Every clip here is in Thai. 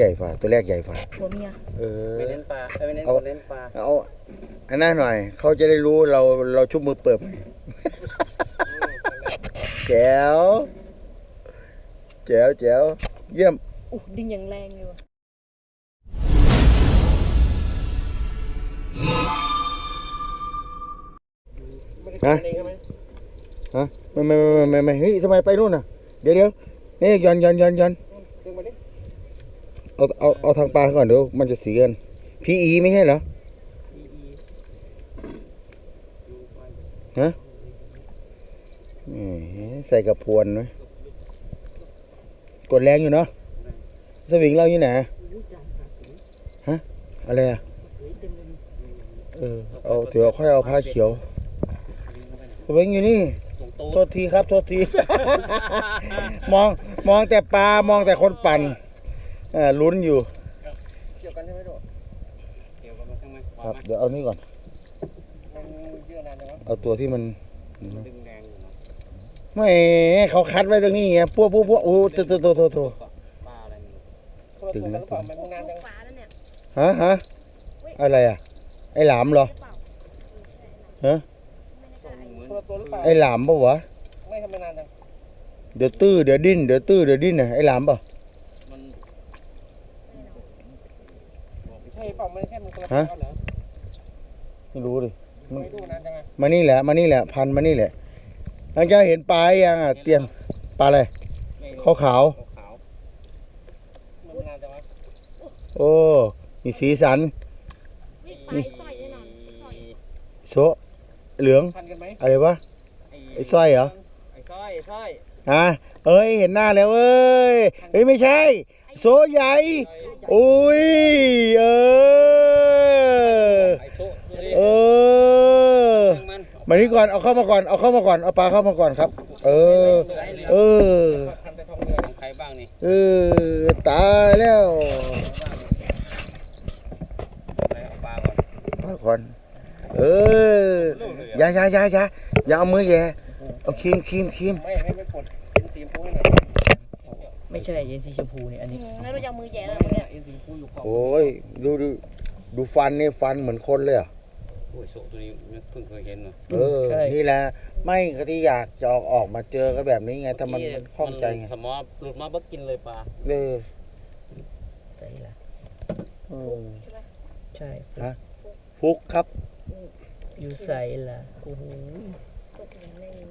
ใหญ่ฝ่าตัวแรกใหญ่ฝ่าหัวเมียเออ ไม่เน้นปลาเอ้ยไม่เน้นเอา คนเน้นปลาเอาอันนั้นหน่อย เขาจะได้รู้เราเราชุบมือเปิบ แจ๋วแจ๋วแจ๋วเยี่ยมอู้ดึงอย่างแรงเลยว่ะฮะ ฮะไม่ไม่ไม่ไม่ไม่เฮ้ยทำไมไปนู่นน่ะ เดี๋ยวเดี๋ยวนี่ย้อนย้อนย้อนย้อนดึงมาดิ เอาเอาเอาทางปลาก่อนเดี๋ยวมันจะสีกันพีอีไม่ใช่เหรอฮะใส่กระพวนไว้กดแรงอยู่เนาะสวิงเราอยู่ไหนฮะอะไรอะเออเอาเดี๋ยวค่อยเอาผ้าเขียวสวิงอยู่นี่โทษทีครับโทษที มองมองแต่ปลามองแต่คนปั่น ออลุ้นอยู่เกี่ยวกันใช่ไหมโดดเกี่ยวกันมาข้างในครับเดี๋ยวเอานี่ก่อนมันเยอะนานจังวะเอาตัวที่มันดึงแรงอยู่เนาะไม่เขาคัดไว้ตรงนี้ไงพวกพวกพวกโอ้โตโตโตโตโตปลาอะไรมันถึงนะหรือเปล่ามันนานจังฟ้าแล้วเนี่ยฮะฮะอะไรอะ ไอ้หลามเหรอฮะคนละตัวหรือเปล่าไอ้หลามปะวะไม่ทำไมนานจังเดี๋ยวตื้อเดี๋ยวดิ้นเดี๋ยวตื้อเดี๋ยวดิ้นน่ะไอ้หลามปะ มันใช่เปล่ามันแค่มันคนละตัวเหรอไม่รู้ดิไม่ดูนานจังไงมานี่แหละ มานี่แหละ พันมานี่แหละหลังจากเห็นปลายังอะ เตรียมปลาอะไรขาวขาวขาวมันนานจังวะๆโอ้ มีสีสัน นี่ปลาสร้อยแน่นอนสร้อยโซะเหลืองทันกันไหมอะไรวะ ไอ้สร้อยเหรอ ไอ้สร้อยไอ้สร้อยฮะเอ้ย เห็นหน้าแล้วเอ้ยเฮ้ย ไม่ใช่ โซะใหญ่อุ้ ย เออไอ้โซ่ตัวนี้เออมานี่ก่อน เอาเข้ามาก่อน เอาเข้ามาก่อน เอาปลาเข้ามาก่อนครับ เออ เออพันแต่ทองเรือของใครบ้างนี่เออ ตายแล้วอะไรเอาปลาก่อนปลาก่อน เออ อย่าอย่าอย่าอย่าอย่าเอามือแย่เอาครีมครีมครีม ไม่ไม่ปลดเป็นสีฟูให้หน่อย ไม่ใช่เย็นสีชมพูเนี่ยอันอืนี้มแล้วเราจะเอามือแย่แล้แล้ววเนี่เนี่ยยเอ็นสีฟูอยู่ขอบโอ้ยดูดูดูฟันนี่ฟันเหมือนคนเลยอะโอ้ยโซ่ตัวนี้เพิ่งเคยเห็นเนาะเออ นี่แหละ ไม่ก็ที่อยากจะออกออกมาเจอก็แบบนี้ไงถ้ามันมันคล่องใจไงสมอหลุดมาเบิกกินเลยปลาเออใส่ละเออใช่ฮะฟุกครับ อยู่ใส่ละโอ้โห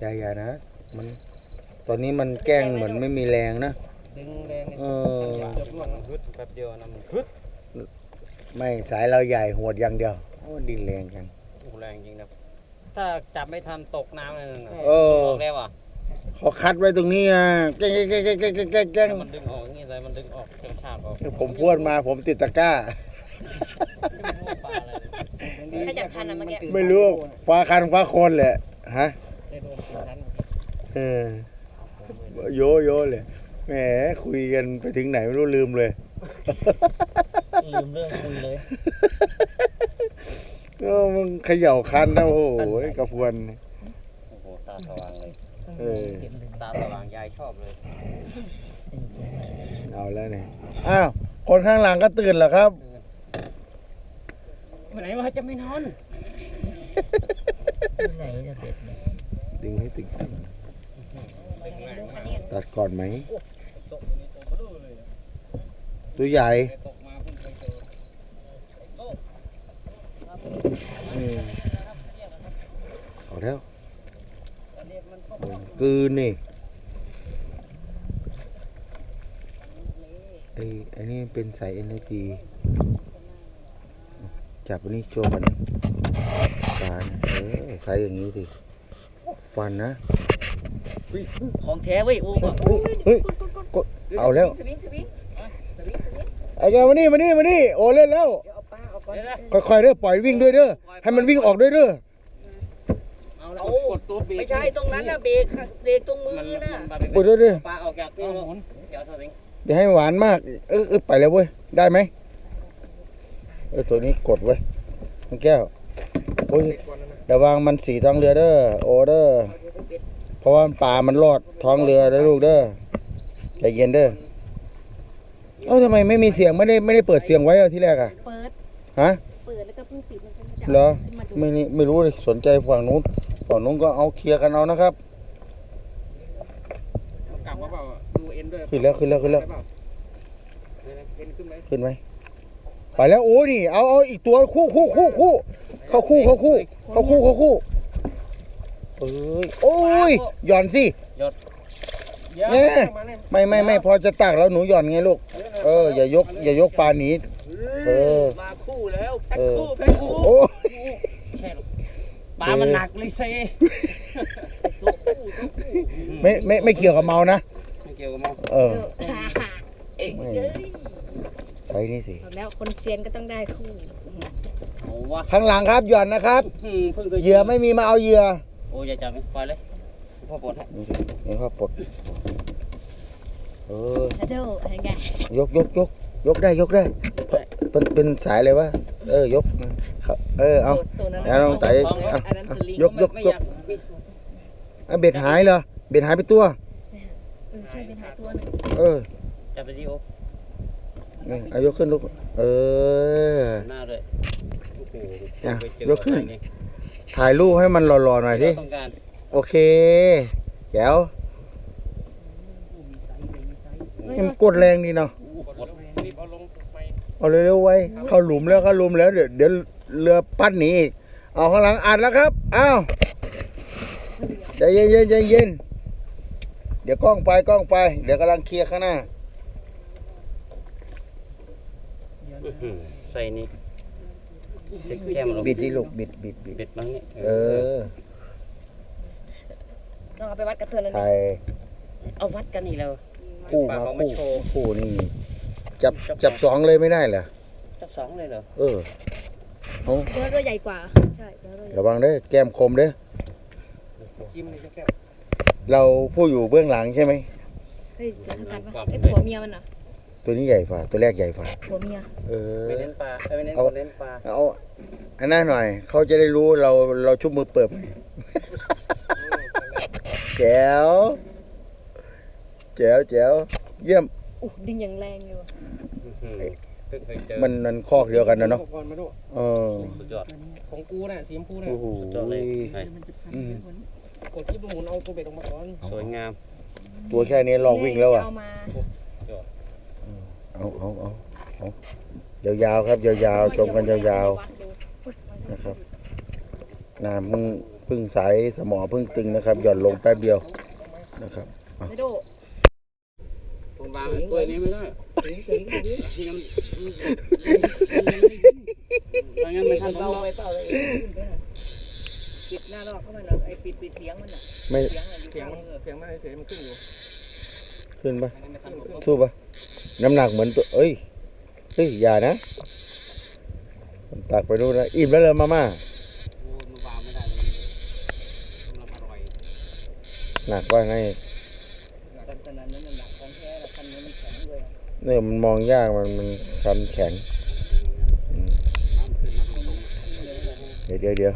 อย่าอย่านะมันตอนนี้มันแกล้งเหมือนไม่มีแรงนะ ดึงแรงเนี่ยเออ เกือบล่วงฮึดแป๊บเดียวนะมันฮึดไม่สายเราใหญ่หัวดอย่างเดียวโอ้ดินแรงจัง โอ้แรงจริงนะถ้าจับไม่ทันตกน้ำเลยนะเออออกแล้วอะเขาคัดไว้ตรงนี้อะแกล้งแกล้งแกล้งแกล้งแกล้งแกล้งแกล้งถ้ามันดึงออกอย่างงี้เลยมันดึงออกกระชากออกผมพวดมาผมติดตะกร้า ปลาอะไรเลยถ้าจับทันอะเมื่อกี้ ไม่รู้ฟ้าคันฟ้าโคนแหละฮะ ได้โดนกินทันเออโยโย่เลย แหมคุยกันไปถึงไหนไม่รู้ลืมเลย ลืมเรื่องคุยเลยก็มึงเขย่าคันนะโอ้โหกระพวน โอ้โหตาสว่างเลย เออเห็นเลยตาสว่างยายชอบเลย เอาแล้วเนี่ยอ้าวคนข้างหลังก็ตื่นแล้วครับไปไหนวะจะไม่นอนที่ไหนจะเด็ดเนี่ยดึงให้ตึงดึงแรงมากตัดก่อนไหม ตกตัวนี้ตัวเบลูเลย ตัวใหญ่ไปตกมาเพิ่งเคยเจออืมเอาแล้วอันนี้มันก็เออกืนนี่ไอ้ไอ้นี่เป็นสาย NIP จับอันนี้โชว์กันตาเนี่ยเออสายอย่างนี้ดิฟันนะของแท้เว้ยอูบอกเฮ้ยเฮ้ยกดเอาแล้ว ไอ้แกมานี่มานี่มานี่โอ้เล่นแล้วเดี๋ยวเอาปลาเอาก่อนเดี๋ยวนะค่อยๆเด้อปล่อยวิ่งด้วยเด้อให้มันวิ่งออกด้วยเด้อเอาแล้วกดตัวเบรกไม่ใช่ตรงนั้นนะเบรกค่ะเบรกตรงมือมันน่ะมันกดด้วยเด้อปลาออกจากตัวหมุนเดี๋ยวเท่านี้อย่าให้หวานมาก เออเออไปแล้วเว้ยได้ไหมเออตัวนี้กดเว้ยน้องแก้วโอ้ยระวังมันสีท้องเรือเด้อโอเด้อเพราะว่าปลามันรอดท้องเรือเด้อลูกเด้อใจเย็นเด้อ เอ้าทำไมไม่มีเสียงไม่ได้ไม่ได้เปิดเสียงไว้อะที่แรกอะเปิด ฮะ เปิดแล้วก็เพิ่งปิดมันก็จะเหรอขึ้นมาดูไม่นี่ไม่รู้เลยสนใจฝั่งนู้นฝั่งนู้นก็เอาเคลียร์กันเอานะครับ กลับมาเปล่าดูเอ็นด้วยขึ้นแล้วขึ้นแล้วขึ้นแล้วเอ็นขึ้นไหมขึ้นไหมไปแล้วโอ้นี่เอาเอาอีกตัวคู่คู่คู่คู่เข้าคู่เข้าคู่เข้าคู่เข้าคู่เอ้ยโอ้ยหย่อนสิแน่ไม่ไม่ไม่พอจะตักแล้วหนูหย่อนไงลูก เออ อย่ายก อย่ายกปลาหนีเออมาคู่แล้วแพ็คเออคู่แพ็คคู่โอ้ยแค่ปลามันหนักเลยเซ่ไม่ไม่ไม่เกี่ยวกับเมานะไม่เกี่ยวกับมันเออเอ้ยไม่เอ้ยใส่นี่สิเอาแล้วคนเซียนก็ต้องได้คู่เอาวะข้างหลังครับหย่อนนะครับอืมเพิ่งเคยเหยื่อไม่มีมาเอาเหยื่อโอ้ยอย่าจับไปเลย พ่อปวดให้ดูสินี่พ่อปลดเออฮัลโหลอะไรไงยกยกยกยกได้ยกได้ เป็นเป็นสายเลยวะเออยกครับเออเอาตัวนั้นเอาลองไต่อัเอานนั้นสลิงยกยกไม่ยอกยากเอาเบ็ดหายเหรอเบ็ดหายไปตัวเออใช่เป็นหาตัวหนึงเออจับไปดิโอนี่เอายกขึ้นลูกเออหน้าด้วยโอ้โหอะไปเจอยกขึ้นอะไรไงถ่ายรูปให้มันหล่อๆหน่อยที่ต้องการ โอเคแจ๋วนี่มันกดแรงดีเนาะรีบเอาลงไปเอาเร็วๆไว้ เข้าหลุมแล้วเข้าหลุมแล้วเดี๋ยวเดี๋ยวเรือปัดหนีอีกเอาข้างหลังอัดแล้วครับอ้าวใจเย็นเย็นใจเย็นเดี๋ยวกล้องไปกล้องไป เดี๋ยวกำลังเคลียร์ข้างหน้าอื้อหือใส่นี่จะแก้มลงบิดดิลูกบิดบิดบิดบิดบ้างนี่เออ ต้องเอาไปวัดกระเทือนนั่นถ่ายเอาวัดกันนี่แล้วคู่ปากมาเขาไม่คู่โชว์คู่นี่จับจับสองเลยไม่ได้เหรอจับสองเลยเหรอเออเอาตัวก็ใหญ่กว่า ใช่ตัวก็ใหญ่ระวังเด้อแก้มคมเด้อจิ้มเลยแค่เราผู้อยู่เบื้องหลังใช่ไหมเฮ้ยจะทำกันปะไอ้ผัวเมียมันอะตัวนี้ใหญ่ฝ่าตัวแรกใหญ่ฝ่าผัวเมียเออไม่เน้นปลาเอ้ยไม่เน้นเอาคนเน้นปลาเอาอันนั้นหน่อย เขาจะได้รู้เราเราชุบมือเปิบ แจ๋วแจ๋วแจ๋วเยี่ยมอู้ดึงอย่างแรงเลยว่ะอื้อหือเพิ่งเคยเจอมันมันคอกเดียวกันนะเนาะก่อนมาดูเออสุดยอดของกูน่ะสีชมพูน่ะโอ้โหสุดยอดเลยไอ้อืมกดคลิปหมุนเอาตัวเบ็ดออกมาก่อนสวยงามตัวแค่นี้ลองวิ่งแล้วอะ เอามาเอาเอาเอาเอายาวๆครับยาวๆชมกันยาวๆนะครับน้ำมึง พึ่งใสสมอพึ่งตึงนะครับ หย่อนลงแป๊บเดียวนะครับไม่โดผมวางตัวนี้ไม่ได้ที่งั้นถ้างั้นไม่ทันเบาต้องไปเปล่าเลยปิดหน้ารอกเข้ามาหน่อยไอ้ปิดปิดเสียงมันน่ะไม่เสียงอะอยู่เสียงข้างมือเสียงไม่เสียงมันขึ้นอยู่ขึ้นปะไม่ทันผมสู้ปะน้ำหนักเหมือนตัวเอ้ยเฮ้ยอย่านะตักไปดูนนะอิ่มแล้วเลยมาม่า นนี้มันแข็งเนี่ยมันมองยากมันมันคันแข็งเดี๋ยวเดี๋ยวเดี๋ยว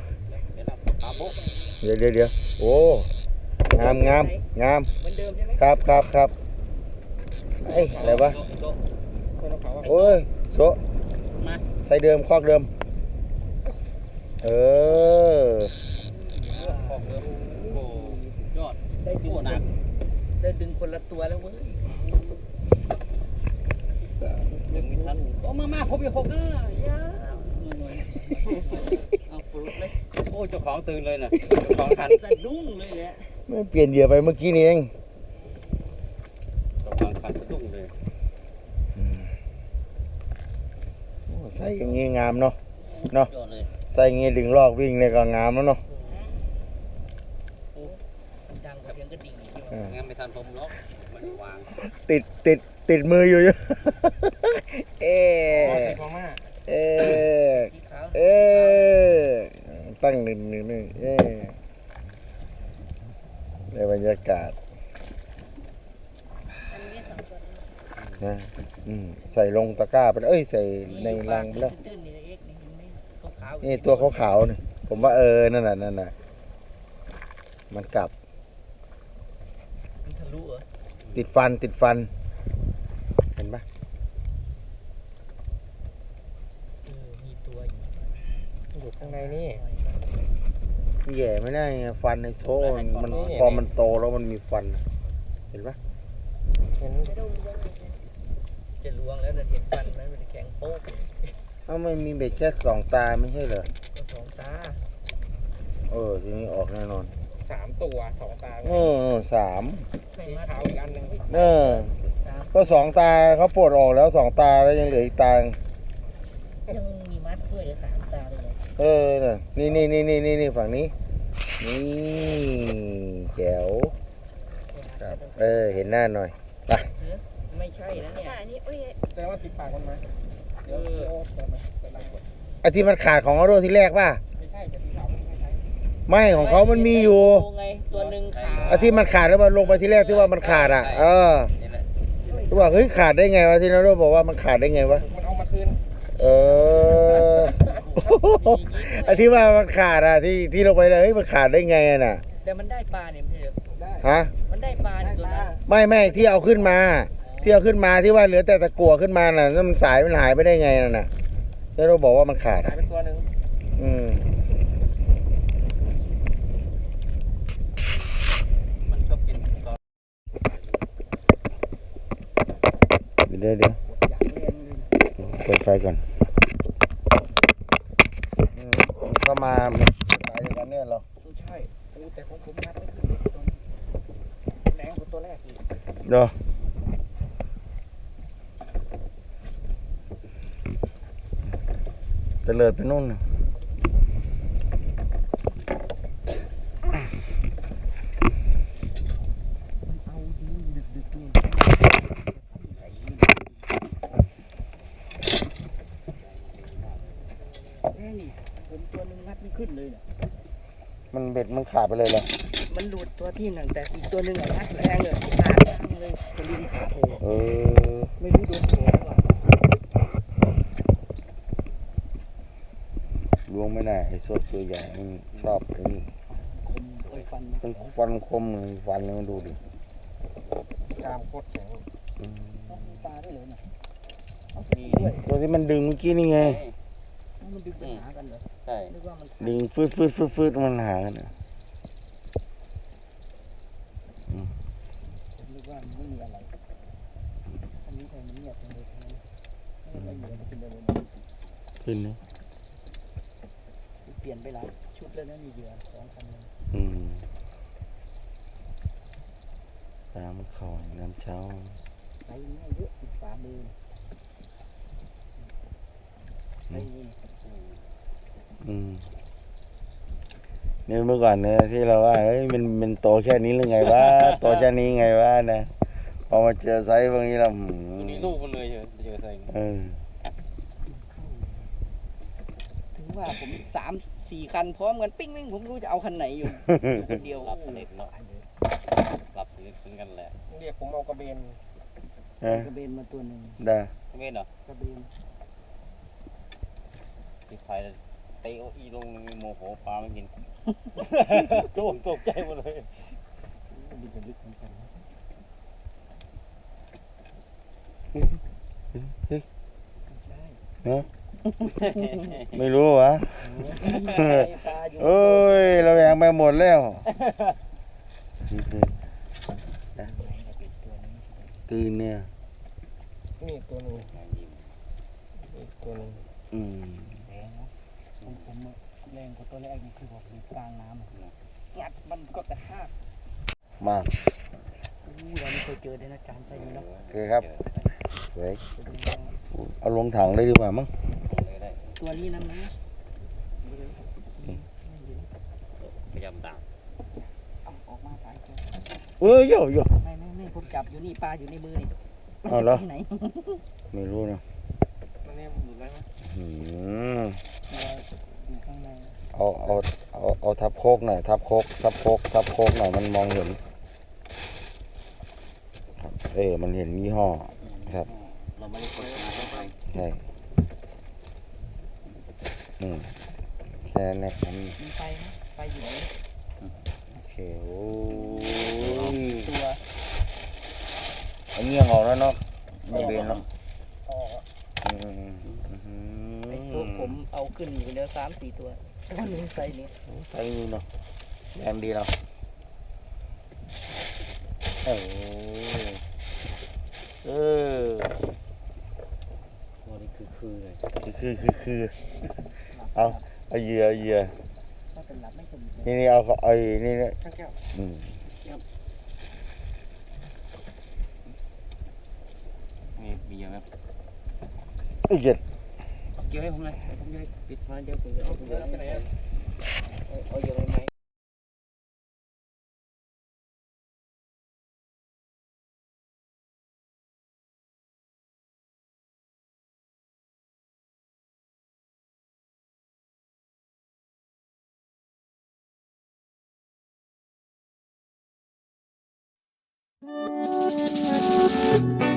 เดี๋ยวเดี๋ยวเดี๋ยวโอ้งามงามงามครับครับครับเอ้อะไรวะโอ้ยโซใส่เดิมคอกเดิม เออ ออกเลยโอ้ยอด ได้ดึงโอ้หนักได้ดึงคนละตัวแล้วเว้ยดึงไม่ทันโอ้มามาผมอยู่หกนะยาหน่อยๆเอาปลุกเลยโอ้เจ้าของตื่นเลยน่ะเจ้าของทันสะดุ้งเลยแหละไม่เปลี่ยนเหยื่อไปเมื่อกี้นี่เองเจ้าของทันสะดุ้งเลยโอ้ใส่อย่างงี้งามเนาะเนาะยอดเลยใส่อย่างงี้ดึงลอกวิ่งเนี่ยก็งามแล้วเนาะ ดังกว่าเสียงกระดิ่ งอีกอ่างั้นไม่ทันผมหรอกมันวางติดติดติดมืออยู่เยอะเออ๋ออใส่ของมาเออสีขาวเออตั้งหนึ่งหนึ่งหนึ่งเออในบรรยากาศอันนี้สองตัวนะอืมใส่ลงตะกร้าไปแล้วเอ้ยใส่ในรังไปแล้วตื้นๆนี่เอ็กนี่เห็นไหมขาวๆนี่ตัวขาวๆนี่ผมว่าเออนั่นน่ะนั่นน่ะมันกลับ รู้เหรอติดฟันติดฟัน เห็นปะเมีตัวอยู่ข้างในนี่ แย่ไม่ได้ไงฟันในโซ่มันพอมันโตแล้วมันมีฟัน เห็นปะเห็นจะลวงแล้วจะเห็นฟันไหมมันแข็งโป๊กเอ้ามันมีเบ็ดแค่สองตาไม่ใช่เหรอสองตา เออทีนี้ออกแน่นอน สามตัวสองตาเออสามไม่สีมาขาวอีกอันหนึ่งเออตาก็สองตาเขาปลดออกแล้วสองตาแล้วยังเหลืออีกตายังมีมัดด้วยสามตาเลย เออน่ะนี่นี่นี่นี่นี่นี่ฝั่งนี้ นี่แจ๋วครับ เออ เห็นหน้าหน่อยไม่ใช่นะไม่เนี่ย ใช่อันนี้เอ้ยแสดงว่าติดปากมันมาเดี๋ยวโอ้เปิดมาเปิดหลังก่อนไอ้ที่มันขาดของออโรที่แรกป่ะ ไม่ของเขามันมีอยู่ไงตัวหนึ่งขาไอ้ที่มันขาดแล้วมันลงไปที่แรกที่ว่ามันขาดอะ เออที่ว่าเฮ้ยขาดได้ไงวะที่นารบอกว่ามันขาดได้ไงวะมันเอามาคืนเออไอ้ที่ว่ามันขาดอะที่ที่ลงไปเลยเฮ้ยมันขาดได้ไงอะน่ะแต่มันได้ปลาเนี่ยไม่ใช่เหรอได้ฮะมันได้ปลาเนี่ยตัวนั้นไม่ไม่ที่เอาขึ้นมาที่เอาขึ้นมาที่ว่าเหลือแต่ตะกั่วขึ้นมาน่ะนั่นมันสายมันหายไปได้ไงน่ะน่ะแล้วเราบอกว่ามันขาดหายอะไปตัวหนึ่งอืม มันชอบกินตอน เดี๋ยวเดี๋ยวอยากเรียนเลยเปิดไฟก่อนอืมก็มาสายเดียวกันเนี่ยเหราไม่ใช่โอ้แต่ของผมนัดไม่ขึ้นเลยตัวนี้แรงกว่าตัวแรกอีกเดี๋ยวจะเลิดไปนู่นน่ะ เอาดีดึกดึกนี่ เอ้ยผมตัวหนึ่งงัดไม่ขึ้นเลยเนี่ย มัน เบ็ดมันขาดไปเลยเหรอมันหลุดตัวที่หนึ่งแต่อีกตัวหนึ่งอะงัดแรงเลยขาดแรงเลยจะลิ้นขาดโผล่เออไม่รู้โดนโผล่หรือเปล่าล้วงไม่ได้ไอ้โซดตัวใหญ่มันชอบไอ้นี่คมโอ้ยฟันมันฟันคมเลยฟันเลยมันดูดิกามโคตรแข็งอืมมีปลาด้วยเลยนะมีด้วยตัวที่มันดึงเมื่อกี้นี่ไง มันดึงปัญหากันเหรอใช่นึกว่ามันดึงฟืดฟืดฟืดฟืดมันหากันอะผมนึกว่ามันไม่มีอะไรอันนี้ทำไมมันเงียบจังเลยทำไมไม่มีอะไรมันเป็นอะไรเนี่ยขึ้นนะเปลี่ยนไปหลายชุดแล้วนะมีเหยื่อสองคันเลยอืมตามเขาน้ำเช้าไปง่ายเยอะติดฝ่ามือไปนี่ อืมเนี่ยเมื่อก่อนเนี่ยที่เราว่าเฮ้ยมันมันโตแค่นี้หรือไงวะโตแค่นี้ไงวะนะพอมาเจอไซส์พวกนี้เราหืมนี่ลูกมันเลยเจอใส่เออถึงว่าผมสามสี่คันพร้อมกันปิ้งปิ้งผมไม่รู้จะเอาคันไหนอยู่คนเดียวรับเสร็จเนาะรับซื้อซื้อกันแหละเรียกผมเอากระเบนเออกระเบนมาตัวหนึ่งได้กระเบนเหรอกระเบน ติดไฟเตะอีลงโมโหปลาไม่กินโดนตกใจหมดเลยดิบลึกเหมือนกันนะเฮ้ยไม่ใช่เนอะไม่รู้วะปลาอยู่เอ้ยเราแหวงไปหมดแล้วตื่นเนี่ยนี่ตัวหนึงนี่ตัวหนึงอืม แรงนะผมผมอะ แรงกว่าตัวแรกนี่คือบอกอยู่กลางน้ำอะงัดมันก็กระชากมากอู้เราไม่เคยเจอเลยนะจานไส้นี้เนาะโอเคครับสวยเป็นยังไงเอาลงถังเลยดีกว่ามั้งตัวนี้นั่นนะพยายามตามเอาออกมาสายตัวเอ้ยโยโย่ไม่ไม่ไม่ผมจับอยู่นี่ปลาอยู่ในมือนี่เอาเหรอที่ไหนไม่รู้นะมันเนี่ยมันอยู่ไหนวะอืมอยู่ ข้างในเอาเอาเอาเอาทับโคกหน่อย ทับโคกทับโคกทับโคกหน่อยมันมองเห็นครับเออมันเห็นยี่ห้อครับเราไม่ได้กดมาเข้าไปใช่อืมแค่นั้นนะครับมีไฟไหมไฟอยู่ไหนโอเคโอ้ยตัวเอาเงี้ยงออกแล้วเนาะไม่เบนแล้วออก อืมอืม ไอ้ตัวผม เอาขึ้นอยู่แล้วสามสี่ตัววันนี้ไซส์นี้ใส่นี่เนาะแรงดีเนาะเออเออตัวนี้คือคือเลยคือคือคือคือเอาเอาเหยื่อเอาเหยื่อถ้าเป็นหลับไม่สมนี่นี่เอาเอาไอ้นี่นี่ข้าแก้วอืมมีมีเยอะไหมไอ้เหยียดเกี่ยวให้ผมเลยผมจะปิด มาเดี๋ยวผมจะเอาผมจะเอ